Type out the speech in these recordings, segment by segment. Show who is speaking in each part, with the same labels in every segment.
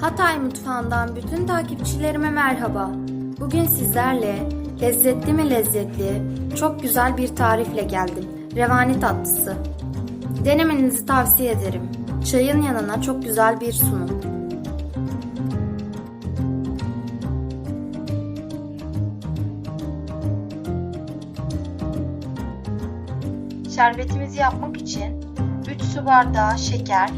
Speaker 1: Hatay mutfağından bütün takipçilerime merhaba. Bugün sizlerle lezzetli mi lezzetli, çok güzel bir tarifle geldim. Revani tatlısı. Denemenizi tavsiye ederim. Çayın yanına çok güzel bir sunum. Şerbetimizi yapmak için 3 su bardağı şeker,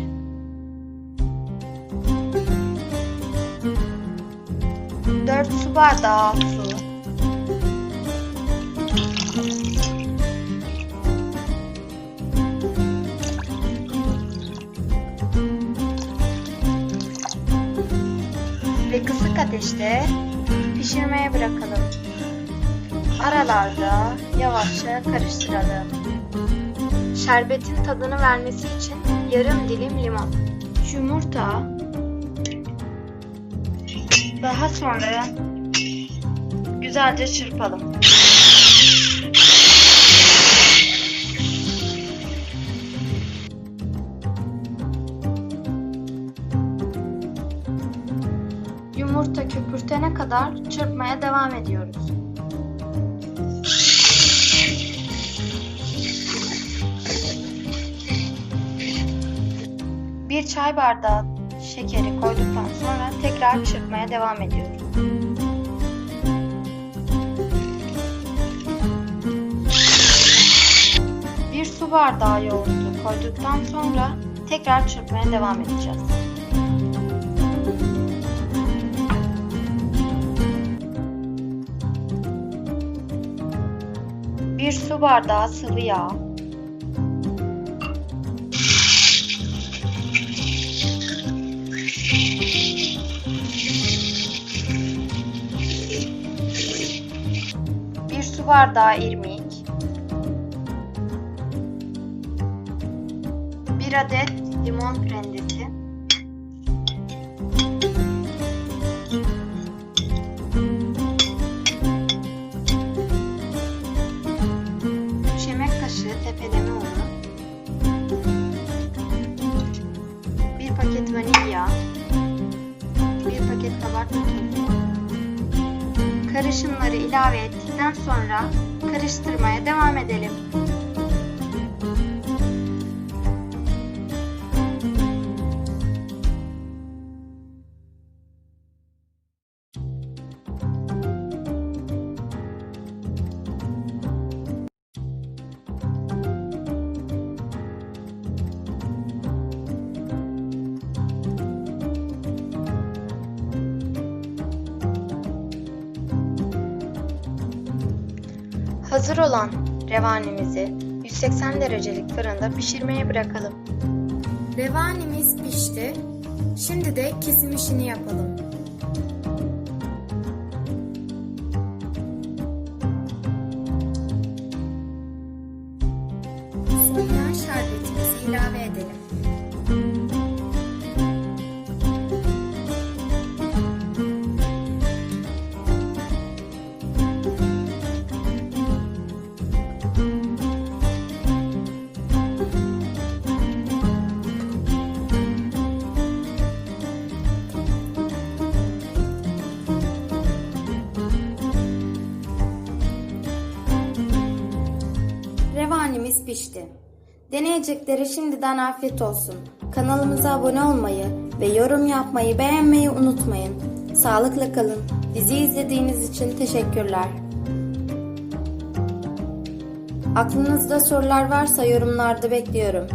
Speaker 1: 4 su bardağı su, ve kısık ateşte pişirmeye bırakalım. Aralarda yavaşça karıştıralım. Şerbetin tadını vermesi için yarım dilim limon, yumurta, daha sonra güzelce çırpalım. Yumurta köpürtene kadar çırpmaya devam ediyoruz. Bir çay bardağı şekeri koyduktan sonra tekrar çırpmaya devam ediyoruz. Bir su bardağı yoğurdu koyduktan sonra tekrar çırpmaya devam edeceğiz. Bir su bardağı sıvı yağ, su bardağı irmik, bir adet limon rendesi, üç yemek kaşığı tepeleme unu, bir paket vanilya, bir paket kabartma tozu, Karışımları ilave ettikten sonra karıştırmaya devam edelim. Hazır olan revanimizi 180 derecelik fırında pişirmeye bırakalım. Revanimiz pişti. Şimdi de kesim işini yapalım. Pişti. Deneyeceklere şimdiden afiyet olsun. Kanalımıza abone olmayı ve yorum yapmayı beğenmeyi unutmayın. Sağlıkla kalın. Bizi izlediğiniz için teşekkürler. Aklınızda sorular varsa yorumlarda bekliyorum.